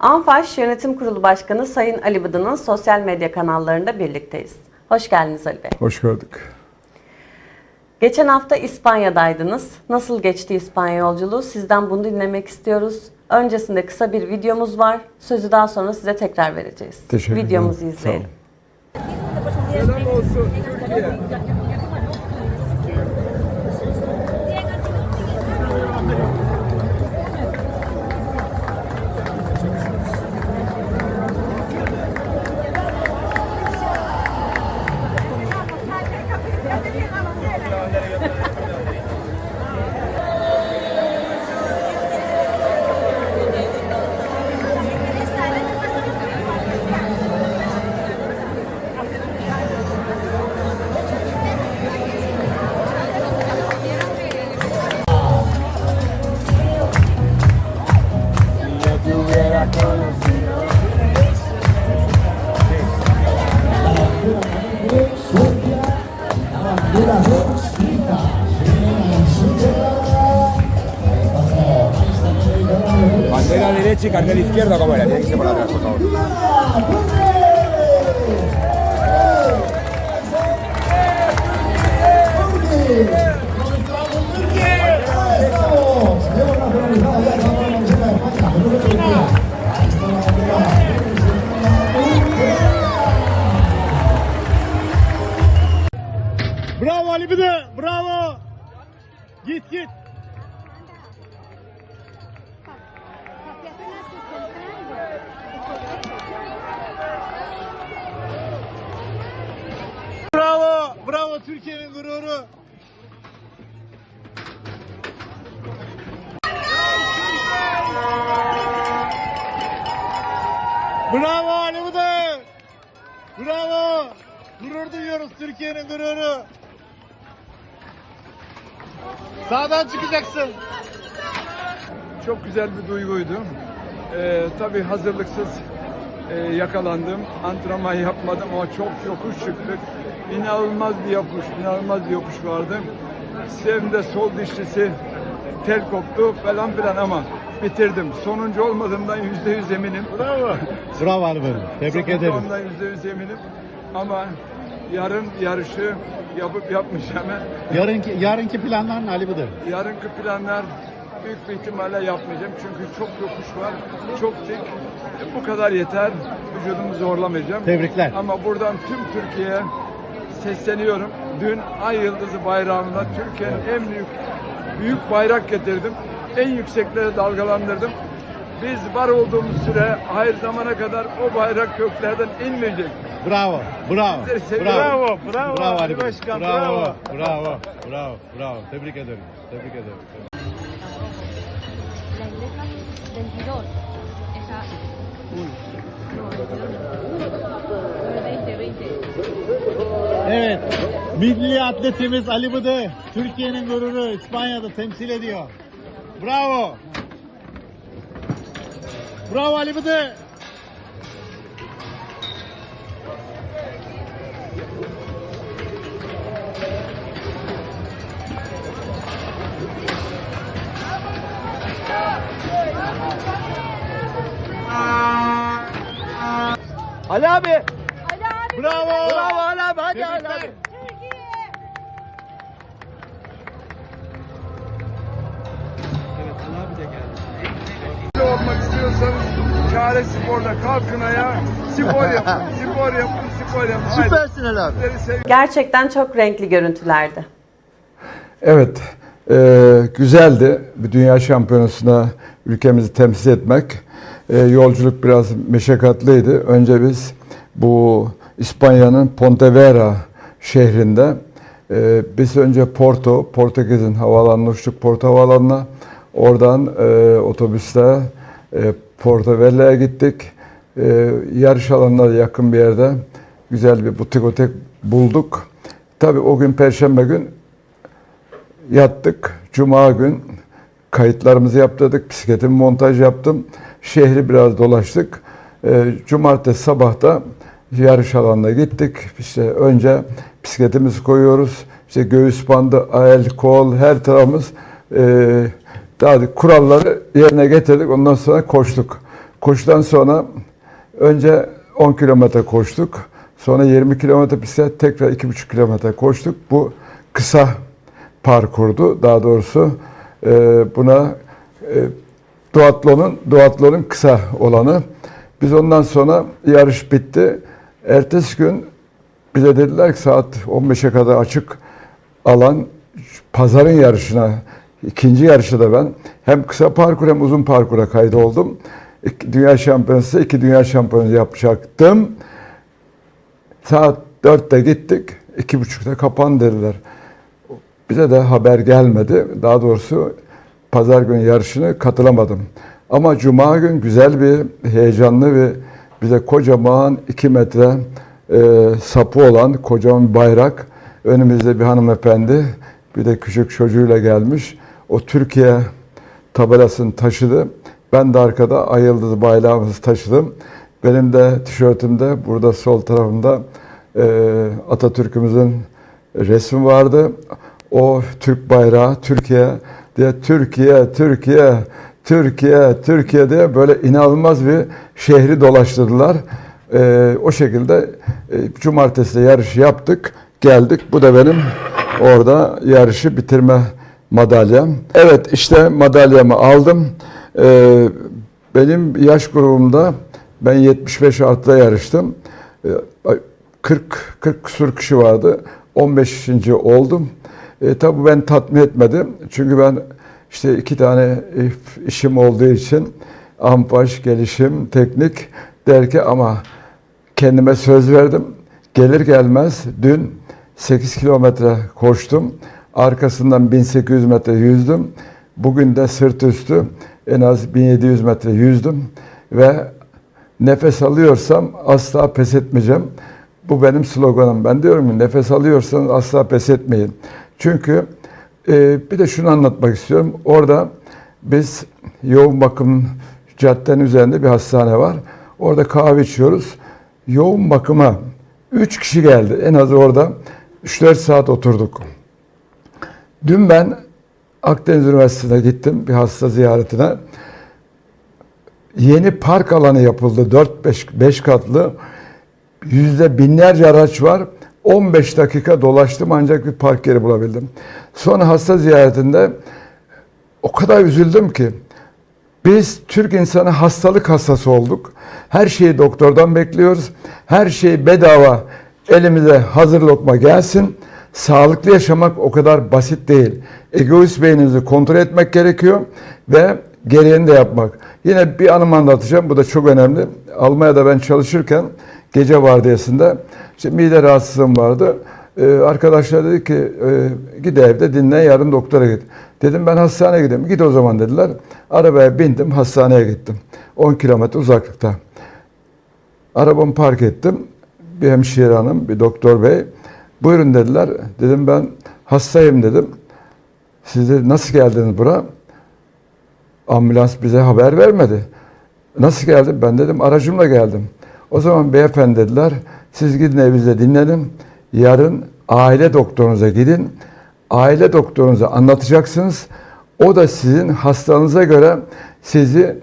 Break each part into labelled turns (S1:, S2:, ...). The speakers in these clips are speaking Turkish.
S1: Anfaş Yönetim Kurulu Başkanı Sayın Ali Bıdı'nın sosyal medya kanallarında birlikteyiz. Hoş geldiniz Ali Bey.
S2: Hoş gördük.
S1: Geçen hafta İspanya'daydınız. Nasıl geçti İspanya yolculuğu? Sizden bunu dinlemek istiyoruz. Öncesinde kısa bir videomuz var. Sözü daha sonra size tekrar vereceğiz.
S2: Teşekkür ederim.
S1: Videomuzu izleyelim.
S3: Selam olsun Türkiye.
S4: Izquierda, como era.
S5: Türkiye'nin gururu. Bravo Ali Bıdı. Bravo. Gurur duyuyoruz Türkiye'nin gururu. Sağdan çıkacaksın.
S3: Çok güzel bir duyguydu. Ee, tabii hazırlıksız e, yakalandım. Antrenman yapmadım ama çok yokuş çıktık. İnanılmaz bir yokuş, inanılmaz bir yokuş vardı. Sevimde sol dişlisi tel koptu falan filan ama bitirdim. Sonuncu olmadığımdan yüzde yüz eminim.
S5: Bravo. Bravo Bey. Tebrik
S3: Sonuncu
S5: ederim.
S3: olmadığımdan yüzde yüz eminim. Ama yarın yarışı yapıp yapmayacağım.
S5: Yarınki, yarınki planlar ne Ali Bıdı?
S3: Yarınki planlar büyük bir ihtimalle yapmayacağım. Çünkü çok yokuş var, çok dik. Bu kadar yeter. Vücudumu zorlamayacağım.
S5: Tebrikler.
S3: Ama buradan tüm Türkiye'ye sesleniyorum. Dün Ay Yıldızı bayrağında Türkiye'nin en büyük büyük bayrak getirdim. En yükseklere dalgalandırdım. Biz var olduğumuz süre hayır zamana kadar o bayrak göklerden inmeyecek.
S5: Bravo. Bravo. Bravo.
S3: Bravo, bravo
S5: Bravo
S3: Ali. Başkan,
S5: Bravo.
S3: bravo.
S5: Bravo. Bravo. Bravo. Tebrik ederim. Tebrik ederim.
S6: La inglesa 22. Esa. No, 20, 20.
S5: Evet. Milli atletimiz Ali Bıdı. Türkiye'nin gururu İspanya'da temsil ediyor. Bravo. Bravo Ali Bıdı.
S3: Ali abi.
S5: Bravo.
S3: Bravo abi. Hadi
S5: Tebrikler.
S3: abi. olmak istiyorsanız çare sporda kalkın ayağa spor yapın spor yapın spor yapın süpersin Ali abi
S1: Gerçekten çok renkli görüntülerdi.
S2: Evet, e, güzeldi bir dünya şampiyonasına ülkemizi temsil etmek. E, yolculuk biraz meşakkatlıydı. Önce biz bu İspanya'nın Pontevedra şehrinde e, biz önce Porto, Portekiz'in havaalanına uçtuk Porto havaalanına. Oradan e, otobüsle e, Porto Velle'ye gittik. E, yarış alanına yakın bir yerde güzel bir butik otek bulduk. Tabii o gün Perşembe gün yattık. Cuma gün kayıtlarımızı yaptırdık. Bisikletimi montaj yaptım. Şehri biraz dolaştık. Ee, Cumartesi sabahta yarış alanına gittik. İşte önce bisikletimizi koyuyoruz. İşte göğüs bandı, el, kol, her tarafımız e, daha kuralları yerine getirdik. Ondan sonra koştuk. Koşudan sonra önce 10 kilometre koştuk. Sonra 20 kilometre bisiklet tekrar 2,5 kilometre koştuk. Bu kısa parkurdu. Daha doğrusu e, buna e, duatlonun duatlonun kısa olanı. Biz ondan sonra yarış bitti. Ertesi gün bize dediler ki saat 15'e kadar açık alan pazarın yarışına ikinci yarışı da ben hem kısa parkur hem uzun parkura kaydoldum. İki, dünya şampiyonası iki dünya şampiyonası yapacaktım. Saat 4'te gittik. iki buçukta kapan dediler. Bize de haber gelmedi. Daha doğrusu pazar günü yarışını katılamadım. Ama cuma gün güzel bir heyecanlı ve bize kocaman 2 metre e, sapı olan kocaman bayrak. Önümüzde bir hanımefendi bir de küçük çocuğuyla gelmiş. O Türkiye tabelasını taşıdı. Ben de arkada ay yıldızı bayrağımızı taşıdım. Benim de tişörtümde burada sol tarafımda e, Atatürk'ümüzün resmi vardı. O Türk bayrağı Türkiye diye Türkiye, Türkiye, Türkiye, Türkiye diye böyle inanılmaz bir şehri dolaştırdılar. Ee, o şekilde e, cumartesi yarışı yaptık, geldik. Bu da benim orada yarışı bitirme madalyam. Evet işte madalyamı aldım. Ee, benim yaş grubumda ben 75 artıda yarıştım. Ee, 40 40 küsur kişi vardı. 15. oldum. E, tabii ben tatmin etmedi. Çünkü ben işte iki tane işim olduğu için ampaj, gelişim, teknik derken ama kendime söz verdim. Gelir gelmez dün 8 kilometre koştum. Arkasından 1800 metre yüzdüm. Bugün de sırt üstü en az 1700 metre yüzdüm ve nefes alıyorsam asla pes etmeyeceğim. Bu benim sloganım. Ben diyorum ki nefes alıyorsanız asla pes etmeyin. Çünkü e, bir de şunu anlatmak istiyorum. Orada biz yoğun bakım caddenin üzerinde bir hastane var. Orada kahve içiyoruz. Yoğun bakıma 3 kişi geldi. En az orada 3-4 saat oturduk. Dün ben Akdeniz Üniversitesi'ne gittim bir hasta ziyaretine. Yeni park alanı yapıldı. 4-5 katlı. Yüzde binlerce araç var. 15 dakika dolaştım ancak bir park yeri bulabildim. Sonra hasta ziyaretinde o kadar üzüldüm ki biz Türk insanı hastalık hastası olduk. Her şeyi doktordan bekliyoruz. Her şey bedava elimize hazır lokma gelsin. Sağlıklı yaşamak o kadar basit değil. Egoist beyninizi kontrol etmek gerekiyor ve gereğini de yapmak. Yine bir anımı anlatacağım. Bu da çok önemli. Almanya'da ben çalışırken gece vardiyasında işte mide rahatsızlığım vardı. Ee, arkadaşlar dedi ki e, git evde dinle yarın doktora git. Dedim ben hastaneye gideyim. Git o zaman dediler. Arabaya bindim hastaneye gittim. 10 kilometre uzaklıkta. Arabamı park ettim. Bir hemşire hanım, bir doktor bey. Buyurun dediler. Dedim ben hastayım dedim. Siz de nasıl geldiniz buraya? Ambulans bize haber vermedi. Nasıl geldim? Ben dedim aracımla geldim. O zaman beyefendi dediler, siz gidin evinizde dinlenin. Yarın aile doktorunuza gidin. Aile doktorunuza anlatacaksınız. O da sizin hastanıza göre sizi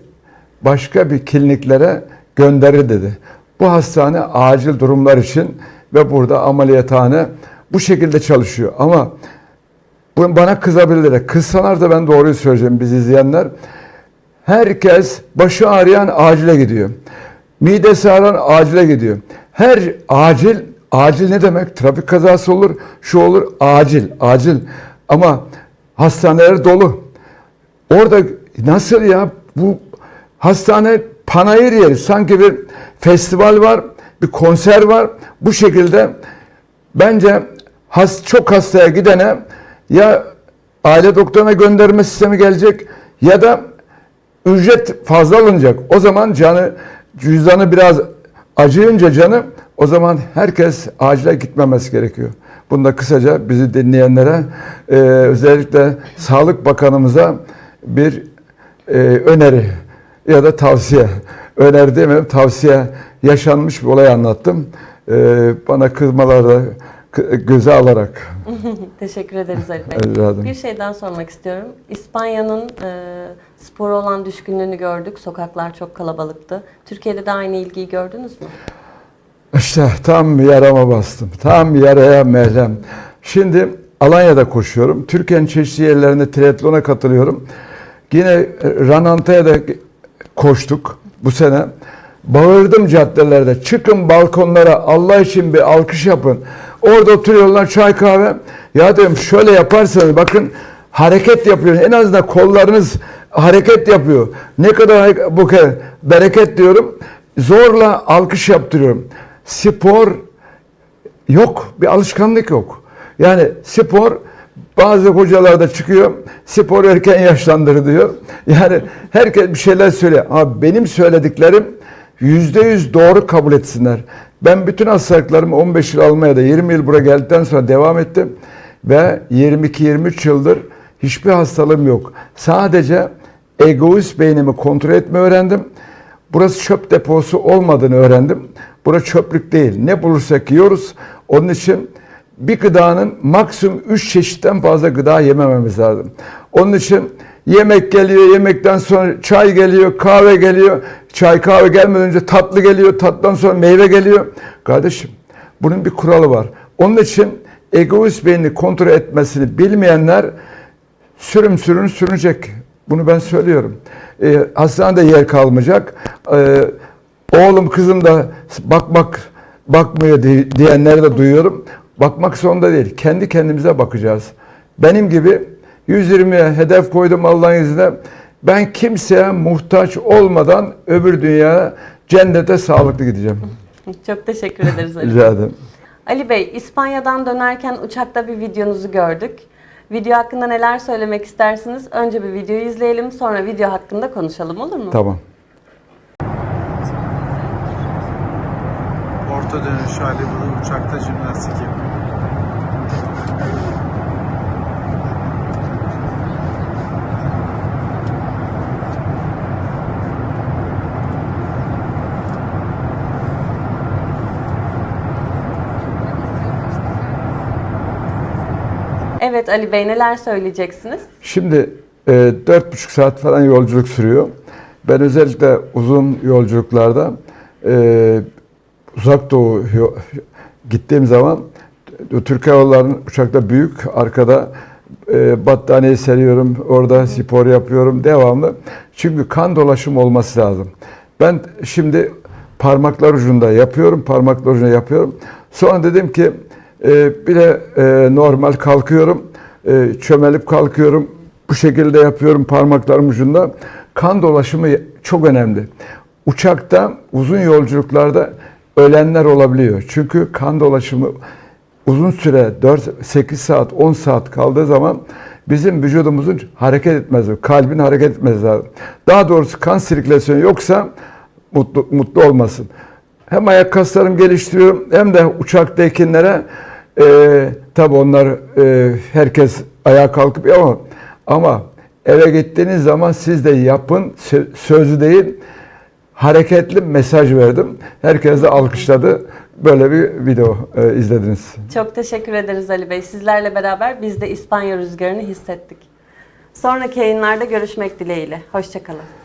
S2: başka bir kliniklere gönderir dedi. Bu hastane acil durumlar için ve burada ameliyathane bu şekilde çalışıyor. Ama bana kızabilirler. Kızsalar da ben doğruyu söyleyeceğim biz izleyenler. Herkes başı ağrıyan acile gidiyor. Midesi ağrıyan acile gidiyor. Her acil, acil ne demek? Trafik kazası olur, şu olur, acil, acil. Ama hastaneler dolu. Orada nasıl ya bu hastane panayır yeri sanki bir festival var, bir konser var. Bu şekilde bence has, çok hastaya gidene ya aile doktoruna gönderme sistemi gelecek ya da ücret fazla alınacak. O zaman canı cüzdanı biraz acıyınca canı o zaman herkes acile gitmemesi gerekiyor. Bunda kısaca bizi dinleyenlere e, özellikle Sağlık Bakanımıza bir e, öneri ya da tavsiye. Öneri demeyeyim tavsiye yaşanmış bir olay anlattım. E, bana kızmalarda göze alarak.
S1: Teşekkür ederiz Ali Bey.
S2: Rica ederim.
S1: Bir şey daha sormak istiyorum. İspanya'nın e, spora olan düşkünlüğünü gördük. Sokaklar çok kalabalıktı. Türkiye'de de aynı ilgiyi gördünüz mü?
S2: İşte tam yarama bastım. Tam yaraya merhem. Şimdi Alanya'da koşuyorum. Türkiye'nin çeşitli yerlerinde triatlona katılıyorum. Yine e, Rananta'ya koştuk bu sene. Bağırdım caddelerde. Çıkın balkonlara Allah için bir alkış yapın. Orada oturuyorlar çay kahve. Ya diyorum şöyle yaparsanız bakın hareket yapıyor. En azından kollarınız hareket yapıyor. Ne kadar bu kadar bereket diyorum. Zorla alkış yaptırıyorum. Spor yok. Bir alışkanlık yok. Yani spor bazı hocalarda çıkıyor. Spor erken yaşlandırır diyor. Yani herkes bir şeyler söylüyor. Ama benim söylediklerim yüzde yüz doğru kabul etsinler. Ben bütün hastalıklarımı 15 yıl Almanya'da 20 yıl buraya geldikten sonra devam ettim. Ve 22-23 yıldır hiçbir hastalığım yok. Sadece egoist beynimi kontrol etmeyi öğrendim. Burası çöp deposu olmadığını öğrendim. Burası çöplük değil. Ne bulursak yiyoruz. Onun için bir gıdanın maksimum 3 çeşitten fazla gıda yemememiz lazım. Onun için yemek geliyor, yemekten sonra çay geliyor, kahve geliyor. Çay kahve gelmeden önce tatlı geliyor, tatlıdan sonra meyve geliyor. Kardeşim bunun bir kuralı var. Onun için egoist beynini kontrol etmesini bilmeyenler sürüm sürün sürünecek. Bunu ben söylüyorum. Ee, hastanede yer kalmayacak. Ee, oğlum kızım da bakmak bakmıyor di- diyenleri de duyuyorum. Bakmak zorunda değil. Kendi kendimize bakacağız. Benim gibi 120'ye hedef koydum Allah'ın izniyle. Ben kimseye muhtaç olmadan öbür dünyaya cennete sağlıklı gideceğim.
S1: Çok teşekkür ederiz Ali.
S2: Rica ederim.
S1: Ali Bey, İspanya'dan dönerken uçakta bir videonuzu gördük. Video hakkında neler söylemek istersiniz? Önce bir videoyu izleyelim, sonra video hakkında konuşalım olur mu?
S2: Tamam.
S7: Orta dönüş hali burada uçakta jimnastik yapıyor.
S1: Evet Ali Bey, neler söyleyeceksiniz?
S2: Şimdi e, dört buçuk saat falan yolculuk sürüyor. Ben özellikle uzun yolculuklarda e, uzak doğu gittiğim zaman Türk Hava uçakta büyük arkada e, battaniye seriyorum, orada spor yapıyorum devamlı. Çünkü kan dolaşımı olması lazım. Ben şimdi parmaklar ucunda yapıyorum, parmaklar ucunda yapıyorum. Sonra dedim ki e, bir de e, normal kalkıyorum, e, çömelip kalkıyorum. Bu şekilde yapıyorum parmaklarım ucunda. Kan dolaşımı çok önemli. Uçakta uzun yolculuklarda ölenler olabiliyor. Çünkü kan dolaşımı uzun süre 4-8 saat 10 saat kaldığı zaman bizim vücudumuzun hareket etmesi, kalbin hareket etmesi lazım. Daha doğrusu kan sirkülasyonu yoksa mutlu, mutlu olmasın. Hem ayak kaslarımı geliştiriyorum hem de uçaktaykenlere e, tabi onlar e, herkes ayağa kalkıp ama ama eve gittiğiniz zaman siz de yapın sö- sözü değil hareketli mesaj verdim. Herkes de alkışladı. Böyle bir video e, izlediniz.
S1: Çok teşekkür ederiz Ali Bey. Sizlerle beraber biz de İspanya rüzgarını hissettik. Sonraki yayınlarda görüşmek dileğiyle. Hoşçakalın.